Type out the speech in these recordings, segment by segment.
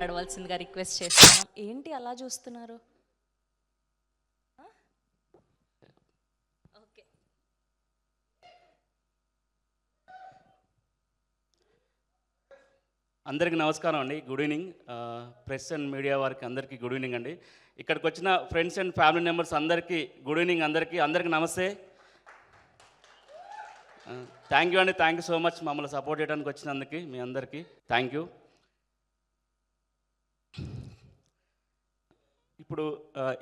నడవలసిందిగా request చేస్తాను ఏంటి అలా చూస్తున్నారు? ఓకే. అందరికీ నమస్కారం అండి. Good evening. Press and media వారికి అందరికీ గుడ్ ఈవినింగ్ అండి. ఇక్కడికి వచ్చిన ఫ్రెండ్స్ అండ్ ఫ్యామిలీ మెంబర్స్ అందరికీ గుడ్ ఈవినింగ్ అందరికీ. అందరికీ నమస్తే. థ్యాంక్ యూ అండి. థ్యాంక్ యూ సో మచ్ మమ్మల్ని సపోర్ట్ చేయడానికి వచ్చినందుకు మీ అందరికీ. Thank you. ఇప్పుడు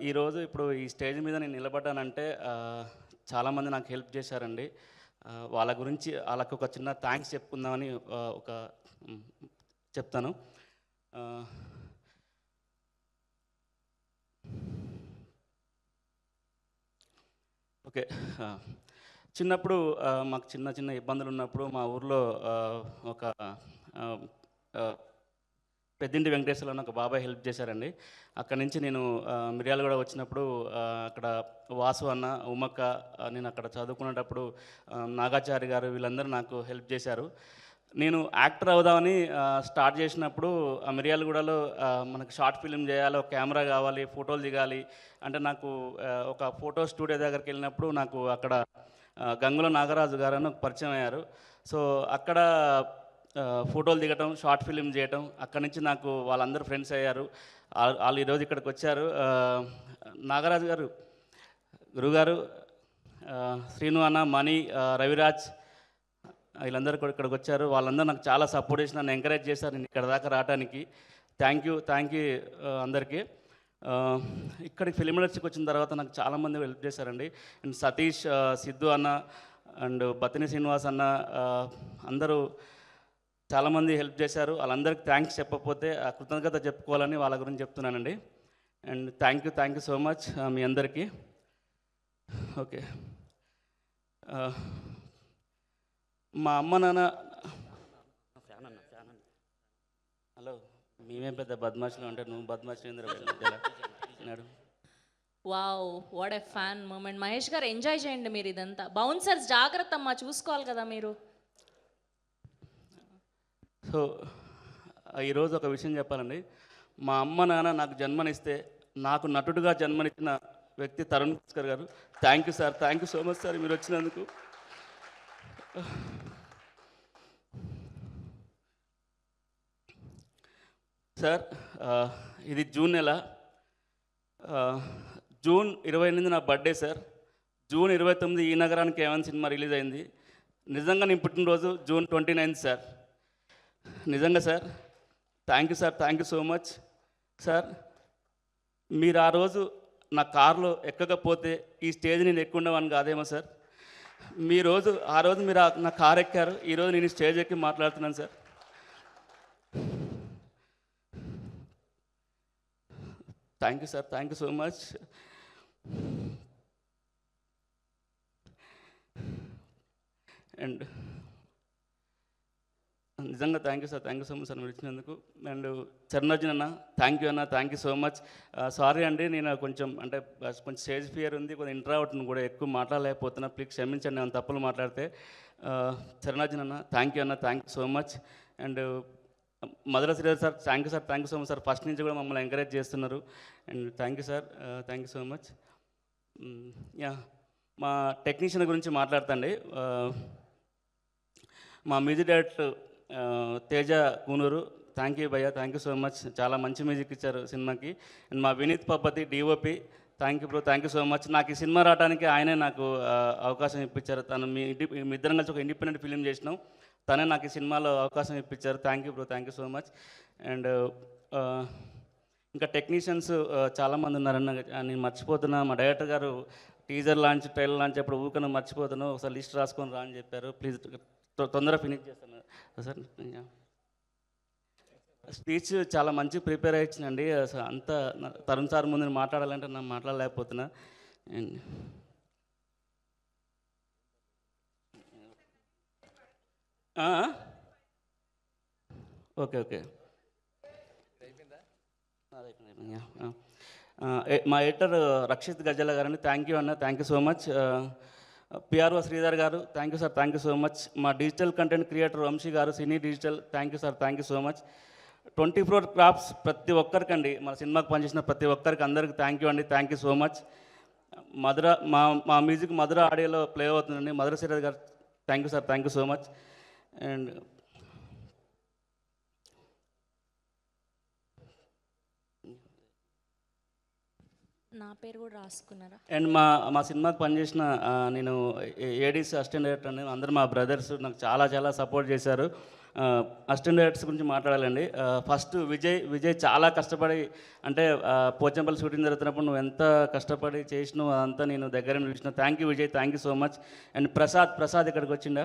ఈరోజు ఇప్పుడు ఈ స్టేజ్ మీద నేను నిలబడ్డానంటే చాలామంది నాకు హెల్ప్ చేశారండి. వాళ్ళ గురించి వాళ్ళకు ఒక చిన్న థ్యాంక్స్ చెప్పుకుందామని ఒక చెప్తాను. ఓకే. చిన్నప్పుడు మాకు చిన్న చిన్న ఇబ్బందులు ఉన్నప్పుడు మా ఊర్లో ఒక పెద్దింటి వెంకటేశ్వర నాకు బాబాయ్ హెల్ప్ చేశారండి. అక్కడ నుంచి నేను మిర్యాలగూడ వచ్చినప్పుడు అక్కడ వాసు అన్న ఉమ్మక్క నేను అక్కడ చదువుకునేటప్పుడు నాగాచారి గారు వీళ్ళందరూ నాకు హెల్ప్ చేశారు. నేను యాక్టర్ అవుదామని స్టార్ట్ చేసినప్పుడు ఆ మిర్యాలగూడలో మనకు షార్ట్ ఫిల్మ్ చేయాలి ఒక కెమెరా కావాలి ఫోటోలు దిగాలి. అంటే నాకు ఒక ఫోటో స్టూడియో దగ్గరికి వెళ్ళినప్పుడు నాకు అక్కడ గంగుల నాగరాజు గారు అని ఒక పరిచయం అయ్యారు. సో అక్కడ ఫోటోలు దిగటం షార్ట్ ఫిలిం చేయటం అక్కడి నుంచి నాకు వాళ్ళందరూ ఫ్రెండ్స్ అయ్యారు. వాళ్ళు ఈరోజు ఇక్కడికి వచ్చారు. నాగరాజు గారు గురుగారు శ్రీను అన్న మణి రవిరాజ్ వీళ్ళందరూ కూడా ఇక్కడికి వచ్చారు. వాళ్ళందరూ నాకు చాలా సపోర్ట్ చేసి నన్ను ఎంకరేజ్ చేశారు నేను ఇక్కడ దాకా రావడానికి థ్యాంక్ యూ థ్యాంక్ యూ అందరికీ. ఇక్కడ ఇక్కడికి ఫిలిం ఇండస్ట్రీకి వచ్చిన తర్వాత నాకు చాలామంది హెల్ప్ చేశారండి. అండ్ సతీష్ సిద్ధు అన్న అండ్ బతిని శ్రీనివాస్ అన్న అందరూ చాలామంది హెల్ప్ చేశారు. వాళ్ళందరికీ థ్యాంక్స్ చెప్పకపోతే ఆ కృతజ్ఞత చెప్పుకోవాలని వాళ్ళ గురించి చెప్తున్నానండి. And thank you thank you so much మీ అందరికీ. ఓకే. మా అమ్మ నాన్న హలో మేమే పెద్ద బద్మాషులు అంటే నువ్వు బద్మాషులు wow what a fan moment. Mahesh గారు ఎంజాయ్ చేయండి మీరు ఇదంతా. బౌన్సర్స్ జాగ్రత్త అమ్మా చూసుకోవాలి కదా మీరు. సో ఈరోజు ఒక విషయం చెప్పాలండి. మా అమ్మ నాన్న నాకు జన్మనిస్తే నాకు నటుడుగా జన్మనిచ్చిన వ్యక్తి తరుణ్ పుష్కర్ గారు. Thank you sir thank you so much sir మీరు వచ్చినందుకు. సార్ ఇది జూన్ నెల. జూన్ ఇరవై ఎనిమిది నా బర్త్డే సార్ జూన్ ఇరవై తొమ్మిది ఈ నగరానికి ఏమైనా సినిమా రిలీజ్ అయింది. నిజంగా నేను పుట్టినరోజు జూన్ ట్వంటీ నైన్త్ సార్ నిజంగా sir thank you sir thank you so much sir మీరు ఆ రోజు నా కారులో ఎక్కకపోతే ఈ స్టేజ్ నేను ఎక్కుండేవాడిని కాదేమో సార్. మీ రోజు ఆ రోజు మీరు నా కారు ఎక్కారు ఈరోజు నేను స్టేజ్ ఎక్కి మాట్లాడుతున్నాను sir. Thank you sir thank you so much and నిజంగా thank you sir thank you so much sir మీరు ఇచ్చినందుకు అండ్ చరణార్జున్ అన్న థ్యాంక్ యూ అన్న thank you so much sorry అండి నేను కొంచెం అంటే కొంచెం స్టేజ్ ఫియర్ ఉంది కొంచెం ఇంట్రావర్ట్ని కూడా ఎక్కువ మాట్లాడలేకపోతున్నా ప్లీజ్ క్షమించండి నేను తప్పులు మాట్లాడితే చరణార్జున్ అన్న థ్యాంక్ యూ అన్న thank you so much and Madhura Sridhar sir thank you sir thank you so much sir first నుంచి కూడా మమ్మల్ని ఎంకరేజ్ చేస్తున్నారు and thank you sir thank you so much yeah మా టెక్నీషియన్ గురించి మాట్లాడతండి మా music director Teja Kunuru thank you భయ్య. Thank you so much చాలా మంచి మ్యూజిక్ ఇచ్చారు సినిమాకి. అండ్ మా Vineet Pabbathi DOP thank you bro thank you so much నాకు ఈ సినిమా రావడానికి ఆయనే నాకు అవకాశం ఇప్పించారు. తను మీ ఇంటి మీ ఇద్దరం కలిసి ఒక ఇండిపెండెంట్ ఫిలిం చేసినాం. తనే నాకు ఈ సినిమాలో అవకాశం ఇప్పించారు. Thank you bro thank you so much and ఇంకా టెక్నీషియన్స్ చాలామంది ఉన్నారన్న నేను మర్చిపోతున్నా. మా డైరెక్టర్ గారు టీజర్ లాంచ్ ట్రైలర్ లాంచ్ అప్పుడు ఊకను మర్చిపోతున్నాను ఒకసారి లిస్ట్ రాసుకొని రా అని చెప్పారు. ప్లీజ్ తొందరగా ఫినిష్ చేస్తాను. సార్ స్పీచ్ చాలా మంచి ప్రిపేర్ అయ్యిందండి. అసలు అంత తరుణ్ సార్ ముందు మాట్లాడాలంటే నేను మాట్లాడలేకపోతున్నా. ఓకే ఓకే uh, eh, మా ఎడిటర్ రక్షిత్ గజల గారండి. థ్యాంక్ యూ అన్న. Thank you so much PRO Sridhar గారు thank you sir thank you so much మా డిజిటల్ కంటెంట్ క్రియేటర్ వంశీ గారు cine digital thank you sir thank you so much twenty four crafts ప్రతి ఒక్కరికండి మన సినిమాకి పనిచేసిన ప్రతి ఒక్కరికి అందరికి థ్యాంక్ యూ అండి. Thank you so much Madhura మా మా మ్యూజిక్ మధుర ఆడియోలో ప్లే అవుతుందండి. మధుర సిరాజ్ గారు thank you sir thank you so much and నా పేరు కూడా రాసుకున్నారా? అండ్ మా మా సినిమాకి పనిచేసిన నేను ఏడీస్ అసిస్టెంట్ డైరెక్టర్ అని అందరు మా బ్రదర్స్ నాకు చాలా చాలా సపోర్ట్ చేశారు. అసిస్టెంట్ డైరెక్టర్స్ గురించి మాట్లాడాలండి. ఫస్ట్ విజయ్ విజయ్ చాలా కష్టపడి అంటే పోచంపల్లి షూటింగ్ జరుగుతున్నప్పుడు నువ్వు ఎంత కష్టపడి చేసినావు అదంతా నేను దగ్గర చూసిన. Thank you Vijay. Thank you so much and Prasad Prasad ఇక్కడికి వచ్చిండా?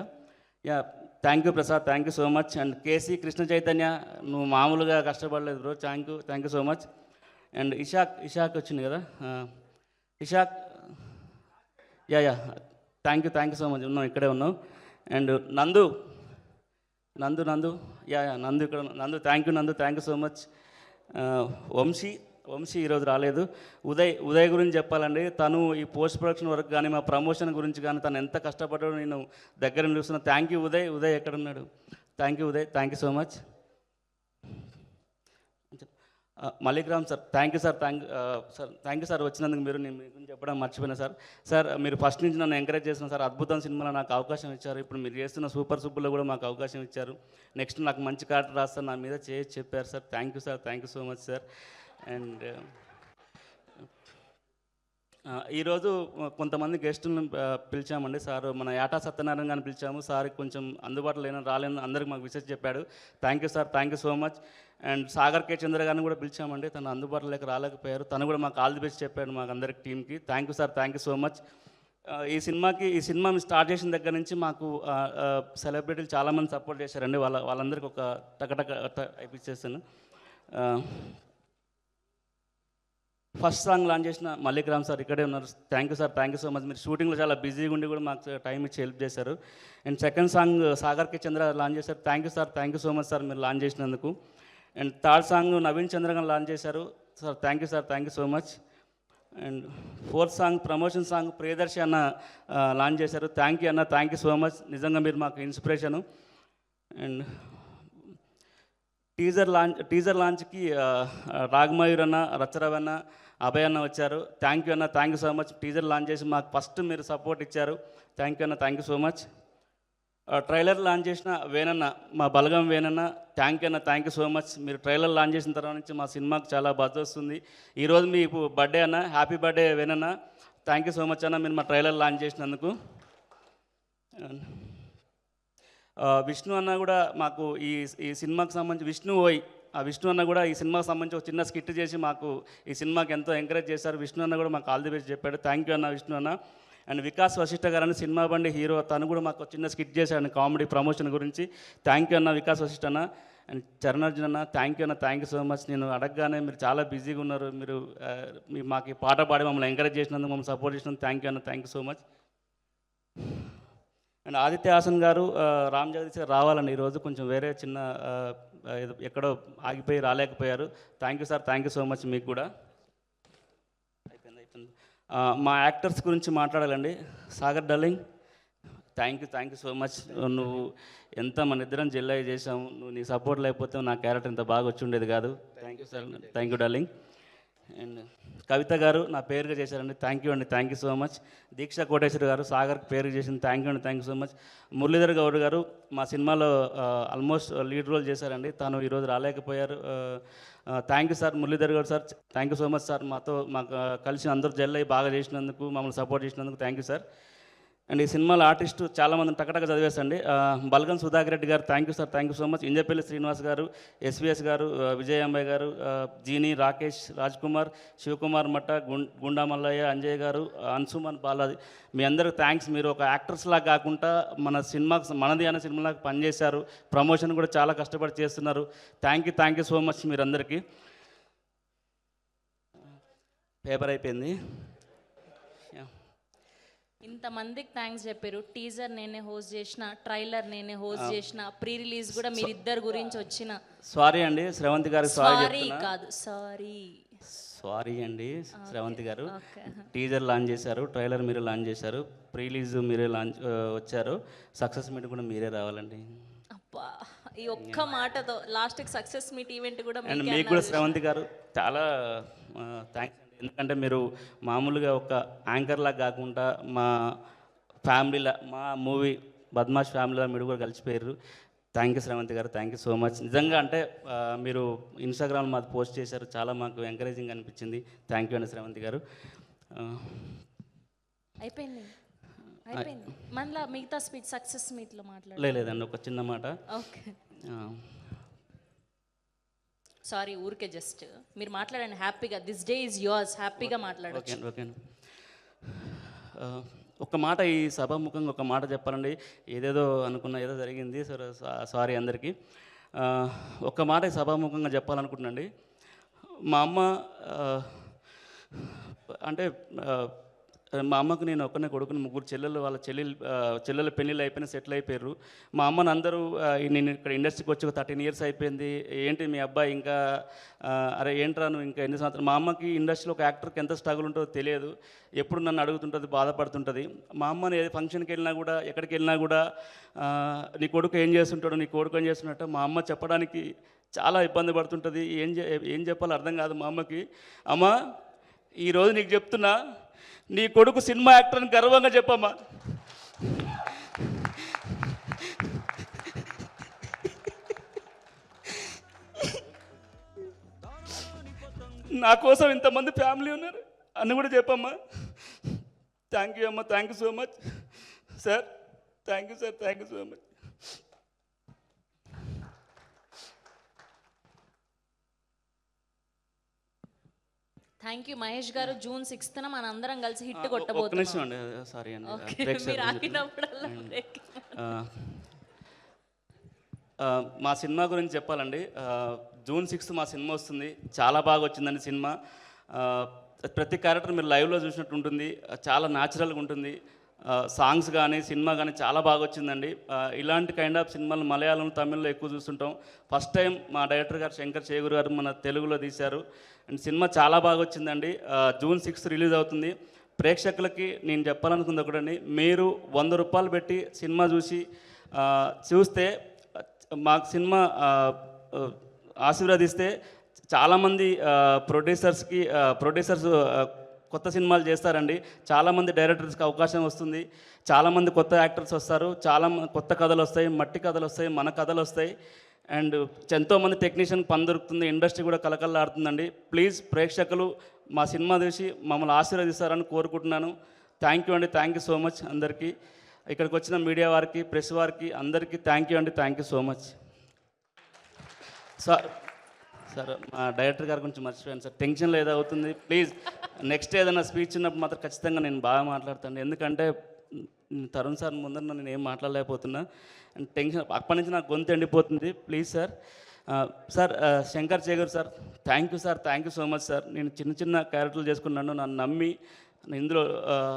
Yeah thank you Prasad. Thank you so much and KC Krishna Chaitanya నువ్వు మామూలుగా కష్టపడలేదు bro thank you thank you so much and Ishaq Ishaq వచ్చింది కదా? Ishaq yeah yeah. Thank you thank you so much ఉన్నాం ఇక్కడే ఉన్నాం and నందు నందు నందు. యా యా నందు ఇక్కడ Nandu thank you Nandu thank you so much Vamshi Vamshi ఈరోజు రాలేదు. ఉదయ్ ఉదయ్ గురించి చెప్పాలండి. తను ఈ పోస్ట్ ప్రొడక్షన్ వర్క్ కానీ మా ప్రమోషన్ గురించి కానీ తను ఎంత కష్టపడ్డాడో నేను దగ్గర చూస్తున్నా థ్యాంక్ యూ ఉదయ్. ఉదయ్ ఎక్కడ ఉన్నాడు? Thank you Uday. Thank you so much Malik Ram sir thank you sir thank sir thank you sir వచ్చినందుకు మీరు నేను మీ గురించి చెప్పడం మర్చిపోయినా సార్. సార్ మీరు ఫస్ట్ నుంచి నన్ను ఎంకరేజ్ చేసిన సార్ అద్భుతం సినిమాలో నాకు అవకాశం ఇచ్చారు. ఇప్పుడు మీరు చేస్తున్న సూపర్ సూపర్లో కూడా మాకు అవకాశం ఇచ్చారు. నెక్స్ట్ నాకు మంచి క్యారెక్టర్ రాస్తారు నా మీద చేసి చెప్పారు sir. Thank you sir thank you so much sir. And ఈరోజు కొంతమంది గెస్టులను పిలిచామండి. సార్ మన యాటా సత్యనారాయణ గారిని పిలిచాము. సార్ కొంచెం అందుబాటులో లేని రాలేని అందరికి మాకు విషయం చెప్పాడు. Thank you sir. Thank you so much. And Sagar K Chandra గారిని కూడా పిలిచామండి. తను అందుబాటులో లేక రాలేకపోయారు. తను కూడా మాకు ఆల్ ది బెస్ట్ చెప్పాడు మాకు అందరికి టీంకి thank you sir. Thank you so much. ఈ సినిమాకి ఈ సినిమా స్టార్ట్ చేసిన దగ్గర నుంచి మాకు సెలబ్రిటీలు చాలామంది సపోర్ట్ చేశారండి. వాళ్ళ వాళ్ళందరికీ ఒక టకటక అయిపించేస్తాను ఫస్ట్ సాంగ్ లాంచ్ చేసిన మల్లిక్ రామ్ సార్ ఇక్కడే ఉన్నారు. Thank you sir thank you so much మీరు షూటింగ్లో చాలా బిజీగా ఉండి కూడా మాకు టైం ఇచ్చి హెల్ప్ చేశారు. And second song Sagar K Chandra launch చేశారు. Thank you sir thank you so much sir మీరు లాంచ్ చేసినందుకు. And third song Naveen Chandra గారు లాంచ్ చేశారు. Sir thank you sir thank you so much and fourth song promotion song Priyadarshi అన్న uh, launch చేశారు. Thank you అన్న. Thank you so much నిజంగా మీరు మాకు inspiration and teaser launch teaser లాంచ్కి Ragamayur అన్న రచ్చరవి అన్న అభయ్ అన్న వచ్చారు. థ్యాంక్ యూ అన్న thank you so much. Teaser launch చేసి మాకు ఫస్ట్ మీరు సపోర్ట్ ఇచ్చారు. థ్యాంక్ యూ అన్న thank you so much. Trailer launch చేసిన వేనన్న మా బలగం వేనన్న థ్యాంక్ యూ అన్న థ్యాంక్ యూ సో మచ్. మీరు ట్రైలర్ లాంచ్ చేసిన తర్వాత నుంచి మా సినిమాకి చాలా బజ్ వస్తుంది. ఈరోజు మీకు బర్త్డే అన్న హ్యాపీ బర్త్డే వేనన్న థ్యాంక్ యూ సో మచ్ అన్న మీరు మా ట్రైలర్ లాంచ్ చేసినందుకు. విష్ణు అన్న కూడా మాకు ఈ ఈ సినిమాకి సంబంధించి విష్ణు ఓయ్ ఆ విష్ణు అన్న కూడా ఈ సినిమాకి సంబంధించి ఒక చిన్న స్కిట్ చేసి మాకు ఈ సినిమాకి ఎంతో ఎంకరేజ్ చేశారు. విష్ణు అన్న కూడా మాకు ఆల్ ది బెస్ట్ చెప్పాడు. థ్యాంక్ యూ అన్న విష్ణు అన్న. అండ్ వికాస్ వశిష్ఠ గారు అని సినిమా బండి హీరో తను కూడా మాకు ఒక చిన్న స్కిట్ చేశాడు కామెడీ ప్రమోషన్ గురించి. థ్యాంక్ యూ అన్న వికాస్ వశిష్ఠ అన్న. అండ్ చరణార్జున్ అన్న థ్యాంక్ యూ అన్న థ్యాంక్ యూ సో మచ్. నేను అడగగానే మీరు చాలా బిజీగా ఉన్నారు. మీరు మాకు పాట పాడి మమ్మల్ని ఎంకరేజ్ చేసినందుకు మమ్మల్ని సపోర్ట్ చేసినందుకు థ్యాంక్ యూ అన్న thank you so much. And Aditya Hasan గారు రామ్ జగదీష్ గారు రావాలండి ఈరోజు కొంచెం వేరే చిన్న ఎక్కడో ఆగిపోయి రాలేకపోయారు. Thank you sir thank you so much మీకు కూడా. అయిపోయింది అయిపోయింది. మా యాక్టర్స్ గురించి మాట్లాడాలండి. Sagar డల్లింగ్ thank you thank you so much నువ్వు ఎంత మన ఇద్దరం జిల్లా చేసాము నువ్వు నీ సపోర్ట్ లేకపోతే నా క్యారెక్టర్ ఇంత బాగా వచ్చి ఉండేది కాదు. Thank you sir thank you darling and Kavitha గారు నా పేరుగా చేశారండి. థ్యాంక్ యూ అండి. Thank you so much Deeksha Koteshwar గారు సాగర్ పేరు చేసింది. థ్యాంక్ యూ అండి. Thank you so much Muralidhar Goud గారు మా సినిమాలో ఆల్మోస్ట్ లీడ్ రోల్ చేశారండి. తను ఈరోజు రాలేకపోయారు. Thank you sir. Muralidhar Goud sir thank you so much sir. మాతో మాకు కలిసి అందరూ జెల్ అయ్యి బాగా చేసినందుకు మమ్మల్ని సపోర్ట్ చేసినందుకు థ్యాంక్ యూ సార్. అండ్ ఈ సినిమాలో ఆర్టిస్టు చాలామంది టకటక చదివేసండి. బల్గన్ సుధాకర్ రెడ్డి గారు thank you sir thank you so much Injapalli Srinivas గారు ఎస్విఎస్ గారు విజయ అంబాయ్ గారు జీని రాకేష్ రాజ్ కుమార్ శివకుమార్ మట్ట గుం గుండా మల్లయ్య అంజయ్ గారు అన్సుమన్ బాలాజీ. మీ అందరికి థ్యాంక్స్ మీరు ఒక యాక్టర్స్ లాగా కాకుండా మన సినిమాకి మనది అనే సినిమాలకు పనిచేశారు. ప్రమోషన్ కూడా చాలా కష్టపడి చేస్తున్నారు. Thank you thank you so much మీరందరికీ. పేపర్ అయిపోయింది. ఇంతమందికి థ్యాంక్స్ చెప్పారు. టీజర్ నేనే హోస్ట్ చేసిన ట్రైలర్ నేనే హోస్ట్ చేసిన ప్రీ రిలీజ్ కూడా మీరిద్దరు గురించి వచ్చిన. సారీ అండి శ్రవంతి గారికి సారీ కాదు సారీ సారీ అండి శ్రవంతి గారు. టీజర్ లాంచ్ చేశారు ట్రైలర్ మీరే లాంచ్ చేశారు ప్రీ రిలీజ్ మీరే లాంచ్ వచ్చారు. సక్సెస్ మీట్ కూడా మీరే రావాలండి. అబ్బా ఈ ఒక్క మాటతో లాస్ట్కి సక్సెస్ మీట్ ఈవెంట్ కూడా మీకే కూడా. శ్రవంతి గారు చాలా థ్యాంక్స్ ఎందుకంటే మీరు మామూలుగా ఒక యాంకర్లా కాకుండా మా ఫ్యామిలీలా మా మూవీ బద్మాష్ ఫ్యామిలీలో మీరు కూడా కలిసిపోయారు. థ్యాంక్ యూ శ్రవంతి గారు థ్యాంక్ యూ సో మచ్. నిజంగా అంటే మీరు ఇన్స్టాగ్రామ్ మాది పోస్ట్ చేశారు చాలా మాకు ఎంకరేజింగ్ అనిపించింది. థ్యాంక్ యూ అండి శ్రవంతి గారు. అయిపోయింది. అయిపోయింది. మిగతా స్పీచ్ సక్సెస్ మీట్లో మాట్లాడు లే- లేదండి ఒక చిన్న మాట. ఓకే. సారీ ఊరికే జస్ట్ మీరు మాట్లాడండి హ్యాపీగా. దిస్ డే ఇస్ యోర్స్ హ్యాపీగా మాట్లాడొచ్చు. ఓకే ఒక మాట ఈ సభాముఖంగా ఒక మాట చెప్పాలండి. ఏదేదో అనుకున్న ఏదో జరిగింది. సరే సారీ అందరికీ. ఒక మాట ఈ సభాముఖంగా చెప్పాలనుకుంటున్నాండి మా అమ్మ అంటే మా అమ్మకు నేను ఒక్కనే కొడుకుని ముగ్గురు చెల్లెలు వాళ్ళ చెల్లెలు చెల్లెలు చెల్లెల పెళ్ళిళ్ళు అయిపోయిన సెటిల్ అయిపోయారు. మా అమ్మని అందరూ నేను ఇక్కడ ఇండస్ట్రీకి వచ్చి ఒక థర్టీన్ ఇయర్స్ అయిపోయింది. ఏంటి మీ అబ్బాయి ఇంకా అరే ఏంట్రా నువ్వు ఇంకా ఎన్ని సంవత్సరాలు? మా అమ్మకి ఇండస్ట్రీలో ఒక యాక్టర్కి ఎంత స్ట్రగుల్ ఉంటుందో తెలియదు. ఎప్పుడు నన్ను అడుగుతుంటుంది బాధపడుతుంటుంది. మా అమ్మని ఏ ఫంక్షన్కి వెళ్ళినా కూడా ఎక్కడికి వెళ్ళినా కూడా నీ కొడుకు ఏం చేస్తుంటాడు నీ కొడుకు ఏం చేస్తున్నట్టు మా అమ్మ చెప్పడానికి చాలా ఇబ్బంది పడుతుంటుంది. ఏం చే ఏం చెప్పాలో అర్థం కాదు మా అమ్మకి. అమ్మ ఈరోజు నీకు చెప్తున్నా నీ కొడుకు సినిమా యాక్టర్ అని గర్వంగా చెప్పమ్మా. నా కోసం ఇంతమంది ఫ్యామిలీ ఉన్నారు అని కూడా చెప్పమ్మా. థ్యాంక్ యూ అమ్మా thank you so much sir thank you sir thank you so much thank you Mahesh గారు. జూన్ సిక్స్త్ మన అందరం కలిసి హిట్ కొట్టబోతున్నాం. సారీ అండి. ఆ, మా సినిమా గురించి చెప్పాలండి. జూన్ సిక్స్త్ మా సినిమా వస్తుంది. చాలా బాగా వచ్చిందండి సినిమా. ప్రతి క్యారెక్టర్ మీరు లైవ్లో చూసినట్టు ఉంటుంది. చాలా న్యాచురల్గా ఉంటుంది. సాంగ్స్ కానీ సినిమా కానీ చాలా బాగా వచ్చిందండి ఇలాంటి కైండ్ ఆఫ్ సినిమాలు మలయాళం తమిళ్ళో ఎక్కువ చూస్తుంటాం. ఫస్ట్ టైం మా డైరెక్టర్ గారు శంకర్ చేగురు గారు మన తెలుగులో తీశారు. అండ్ సినిమా చాలా బాగా వచ్చిందండి జూన్ సిక్స్త్ రిలీజ్ అవుతుంది. ప్రేక్షకులకి నేను చెప్పాలనుకుంది ఒకటండి. మీరు వంద రూపాయలు పెట్టి సినిమా చూసి చూస్తే మాకు సినిమా ఆశీర్వదిస్తే చాలామంది ప్రొడ్యూసర్స్కి ప్రొడ్యూసర్స్ కొత్త సినిమాలు చేస్తారండి. చాలామంది డైరెక్టర్స్కి అవకాశం వస్తుంది. చాలామంది కొత్త యాక్టర్స్ వస్తారు. చాలా కొత్త కథలు వస్తాయి. మట్టి కథలు వస్తాయి. మన కథలు వస్తాయి. అండ్ ఎంతోమంది టెక్నీషియన్ పని దొరుకుతుంది. ఇండస్ట్రీ కూడా కలకల్లాడుతుందండి ప్లీజ్ ప్రేక్షకులు మా సినిమా చూసి మమ్మల్ని ఆశీర్వదిస్తారని కోరుకుంటున్నాను. థ్యాంక్ యూ అండి. థ్యాంక్ యూ సో మచ్ అందరికీ. ఇక్కడికి వచ్చిన మీడియా వారికి ప్రెస్ వారికి అందరికీ థ్యాంక్ యూ అండి. Thank you so much. Sir sir మా డైరెక్టర్ గారి గురించి మర్చిపోయాను సార్. టెన్షన్లో ఏదో అవుతుంది. ప్లీజ్ నెక్స్ట్ ఏదైనా స్పీచ్ ఉన్నప్పుడు మాత్రం ఖచ్చితంగా నేను బాగా మాట్లాడతాను. ఎందుకంటే తరుణ్ సార్ ముందర నేను ఏం మాట్లాడలేకపోతున్నా. అండ్ టెన్షన్ అప్పటి నుంచి నాకు గొంతు ఎండిపోతుంది. Please sir sir Shankar చేగర్ sir. Thank you sir thank you so much sir నేను చిన్న చిన్న క్యారెక్టర్లు చేసుకున్నాను. నన్ను నమ్మి ఇందులో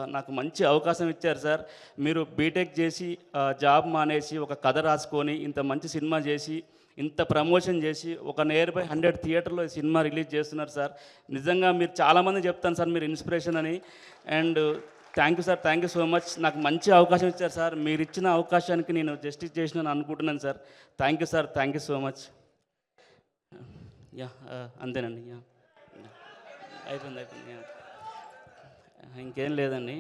నాకు మంచి అవకాశం ఇచ్చారు సార్. మీరు బీటెక్ చేసి జాబ్ మానేసి ఒక కథ రాసుకొని ఇంత మంచి సినిమా చేసి ఇంత ప్రమోషన్ చేసి ఒక నియర్ బై హండ్రెడ్ థియేటర్లో సినిమా రిలీజ్ చేస్తున్నారు సార్. నిజంగా మీరు చాలామంది చెప్తాను సార్ మీరు ఇన్స్పిరేషన్ అని. And thank you sir thank you so much. నాకు మంచి అవకాశం ఇచ్చారు సార్. మీరు ఇచ్చిన అవకాశానికి నేను జస్టిస్ చేసిన అనుకుంటున్నాను sir. Thank you sir thank you so much. Yeah అంతేనండి. యా. అయిపోయింది అయిపోయింది ఇంకేం లేదండి.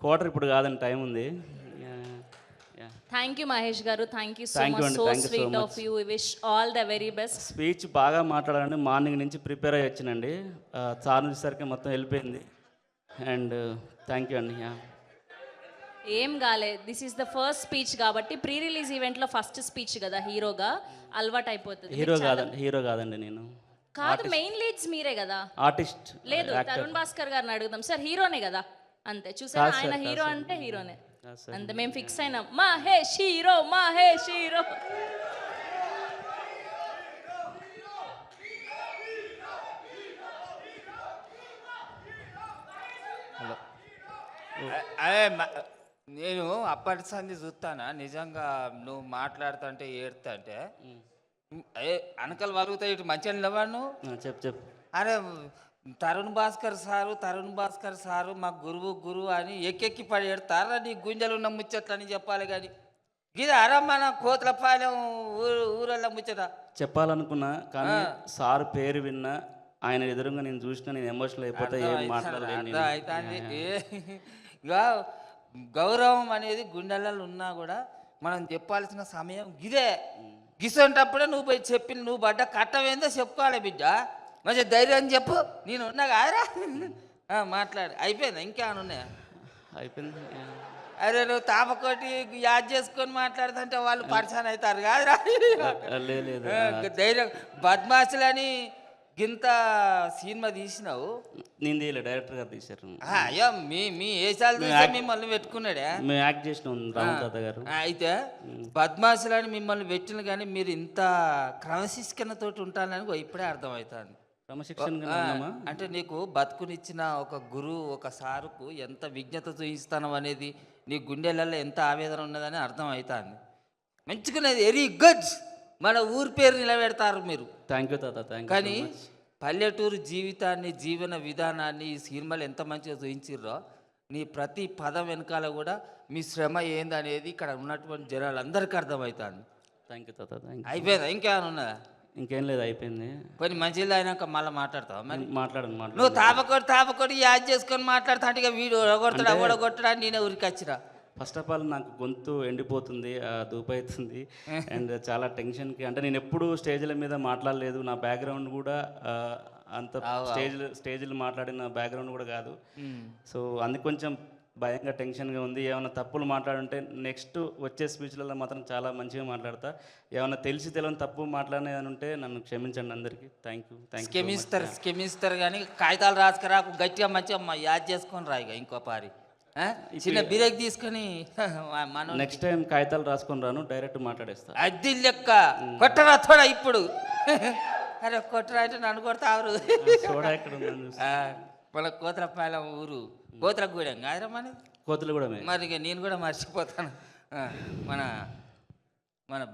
క్వార్టర్ ఇప్పుడు కాదండి టైం ఉంది. Thank you. మహేష్ గారు. Thank you so much so sweet. Of you wish all the very best speech బాగా మాట్లాడాలండి మార్నింగ్ నుంచి ప్రిపేర్ అయ్యి వచ్చినండి. సార్ వచ్చేసరికి మొత్తం వెళ్ళిపోయింది అండ్ థ్యాంక్ యూ అండి ఏం కాలే. This is the first speech కాబట్టి ప్రీ రిలీజ్ ఈవెంట్లో ఫస్ట్ స్పీచ్ కదా హీరోగా. అలవాటు అయిపోతుంది. హీరో కాదండి హీరో కాదండి నేను. కాదు మెయిన్ లీడ్స్ మీరే కదా. ఆర్టిస్ట్ లేదు తరుణ్ భాస్కర్ గారిని అడుగుదాం. సార్ హీరోనే కదా. అంతే. చూసారా? ఆయన హీరో అంటే హీరోనే. అంతే మేము ఫిక్స్ అయినాం. Mahesh hero Mahesh hero. మ- నేను అప్పటి సంది చూస్తానా నిజంగా నువ్వు మాట్లాడుతుంటే ఏడుతుంటే అనకలు వలుగుతాయి ఇటు మంచిగా ఆ, చెప్పు చెప్పు. అరే తరుణ్ భాస్కర్ సారు తరుణ్ భాస్కర్ సారు మా గురువు గురువు అని ఎక్కెక్కి పడి ఎడతారా నీ గుంజలు ఉన్న ముచ్చట్లని చెప్పాలి కానీ? గిది అరా మన కోతలపాలెం ఊరు ఊరల్లో ముచ్చట. చెప్పాలనుకున్నా కానీ సార్ పేరు విన్నా ఆయన ఎదురుగా నేను చూసినా నేను ఎమోషనల్ అయిపోతే ఏం మాట్లాడలేను నేను. అర్థం అవుతుంది ఇక గౌరవం అనేది గుండెలలో ఉన్నా కూడా మనం చెప్పాల్సిన సమయం గిదే గిసంటప్పుడే నువ్వు పోయి చెప్పి నువ్వు పడ్డ కట్టమేందో చెప్పుకోవాలి బిడ్డ. మంచి ధైర్యం చెప్పు. నేను ఉన్నా కాదురా. ఆ, మాట్లాడు. అయిపోయిందా? ఇంకేమైనా ఉన్నాయా? అయిపోయింది. అరే నువ్వు తాపకోటి యాద్ చేసుకొని మాట్లాడుతుంటే వాళ్ళు పరిచయం అవుతారు కాదురా. ధైర్యం. బద్మాసులని గింత సినిమా తీసినావు? నేను తీయలే డైరెక్టర్ గారు తీశారు. అయ్యో మీ మీ ఏసాలు మిమ్మల్ని పెట్టుకున్నాడే? మేము యాక్ట్ చేసినాం రామ్ తాత గారు. అయితే బద్మాసులని మిమ్మల్ని పెట్టిన కానీ మీరు ఇంత క్రమశిక్షణతోటి ఉంటారని ఓ ఇప్పుడే అర్థమవుతుంది. ఉన్నామా అంటే నీకు బతుకునిచ్చిన ఒక గురువు ఒక సారుకు ఎంత విజ్ఞత చూపిస్తానం అనేది నీ గుండెలలో ఎంత ఆవేదన ఉన్నదని అర్థం అవుతుంది మంచుకునేది వెరీ గుడ్ మన ఊరి పేరు నిలబెడతారు మీరు. థ్యాంక్ యూ తాత. థ్యాంక్ కానీ పల్లెటూరు జీవితాన్ని జీవన విధానాన్ని ఈ సినిమాలు ఎంత మంచిగా చూపించిర్రో నీ ప్రతి పదం వెనకాల కూడా మీ శ్రమ ఏందనేది ఇక్కడ ఉన్నటువంటి జనాలందరికీ అర్థమవుతుంది. థ్యాంక్ యూ తాత. థ్యాంక్ అయిపోయిందా? ఇంకేమైనా ఉన్నదా? ఇంకేం లేదు అయిపోయింది. కొన్ని మంచిది అయినాక మళ్ళీ మాట్లాడతావా మరి? మాట్లాడండి నువ్వు తాపకొడి తాపకొడి యాద్ చేసుకొని మాట్లాడుతా అంటే వీడు ఒడగొడతాడు ఒడగొట్టడా నేనే ఊరికి వచ్చిరా ఫస్ట్ ఆఫ్ ఆల్ నాకు గొంతు ఎండిపోతుంది ఆ, దూపు అవుతుంది అండ్ చాలా టెన్షన్కి అంటే నేను ఎప్పుడు స్టేజ్ల మీద మాట్లాడలేదు. నా బ్యాక్గ్రౌండ్ కూడా అంత స్టేజ్ స్టేజ్లు మాట్లాడిన బ్యాక్గ్రౌండ్ కూడా కాదు. సో అందుకు కొంచెం భయంగా టెన్షన్గా ఉంది. ఏమైనా తప్పులు మాట్లాడుంటే నెక్స్ట్ వచ్చే స్పీచ్లలో మాత్రం చాలా మంచిగా మాట్లాడతా. ఏమైనా తెలిసి తెలియని తప్పు మాట్లాడినది ఉంటే నన్ను క్షమించండి అందరికీ. థ్యాంక్ యూ థ్యాంక్ యూ స్కెమిస్తారు స్కెమిస్తారు కానీ కాగితాలు రాసుకురాకు గట్టిగా మంచిగా యాద్ చేసుకొని రా ఇక పారి? చిన్న బిరేక్ తీసుకొని మనం నెక్స్ట్ టైం కాగితాలు రాసుకొని రాను డైరెక్ట్ మాట్లాడేస్తా. అద్ది లెక్క. కొట్టరా తోడా ఇప్పుడు. అరే కొట్టరా అంటే నన్ను చూస్తా. మన కోతలపాలెం ఊరు. కోతలగూడెం కాదురా మనది కోతులు కూడా మే మరి నేను కూడా మర్చిపోతాను. మన మన